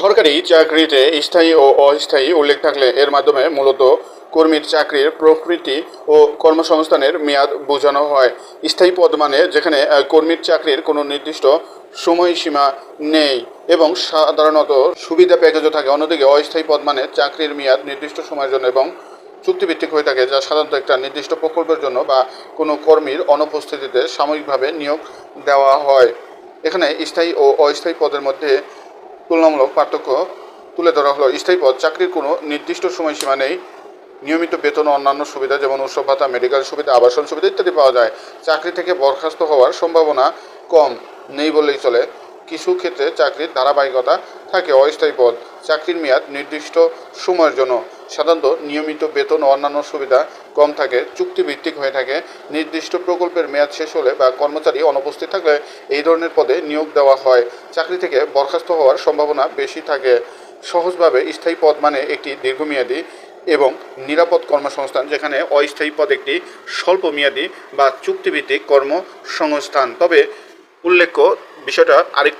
সরকারি চাকরিতে স্থায়ী ও অস্থায়ী উল্লেখ থাকলে এর মাধ্যমে মূলত কর্মীর চাকরির প্রকৃতি ও কর্মসংস্থানের মেয়াদ বোঝানো হয়। স্থায়ী পদ মানে যেখানে কর্মীর চাকরির কোনো নির্দিষ্ট সময়সীমা নেই এবং সাধারণত সুবিধা প্যাকেজও থাকে। অন্যদিকে, অস্থায়ী পদ মানে চাকরির মেয়াদ নির্দিষ্ট সময়ের জন্য এবং চুক্তিভিত্তিক হয়ে থাকে, যা সাধারণত একটা নির্দিষ্ট প্রকল্পের জন্য বা কোনো কর্মীর অনুপস্থিতিতে সাময়িকভাবে নিয়োগ দেওয়া হয়। এখানে স্থায়ী ও অস্থায়ী পদের মধ্যে তুলনামূলক পার্থক্য। তুলে ধরা হলো, স্থায়ী পদ, চাকরির কোনো নির্দিষ্ট সময়সীমা নেই। নিয়মিত বেতন ও অন্যান্য সুবিধা যেমন উৎসব ভাতা, মেডিকেল সুবিধা, আবাসন সুবিধা ইত্যাদি পাওয়া যায়। চাকরি থেকে বরখাস্ত হওয়ার সম্ভাবনা কম, নেই বললেই চলে। কিছু ক্ষেত্রে চাকরির ধারাবাহিকতা থাকে, অস্থায়ী পদ, চাকরির মেয়াদ নির্দিষ্ট সময়ের জন্য। সাধারণত নিয়মিত বেতন ও অন্যান্য সুবিধা কম থাকে, চুক্তিভিত্তিক হয়ে থাকে, নির্দিষ্ট প্রকল্পের মেয়াদ শেষ হলে বা কর্মচারী অনুপস্থিত থাকলে এই ধরনের পদে নিয়োগ দেওয়া হয়। চাকরি থেকে বরখাস্ত হওয়ার সম্ভাবনা বেশি থাকে। সহজভাবে স্থায়ী পদ মানে একটি দীর্ঘমেয়াদী এবং নিরাপদ কর্মসংস্থান, যেখানে অস্থায়ী পদ একটি স্বল্পমেয়াদী বা চুক্তিভিত্তিক কর্মসংস্থান। তবে উল্লেখ্য বিষয়টা আরেকটু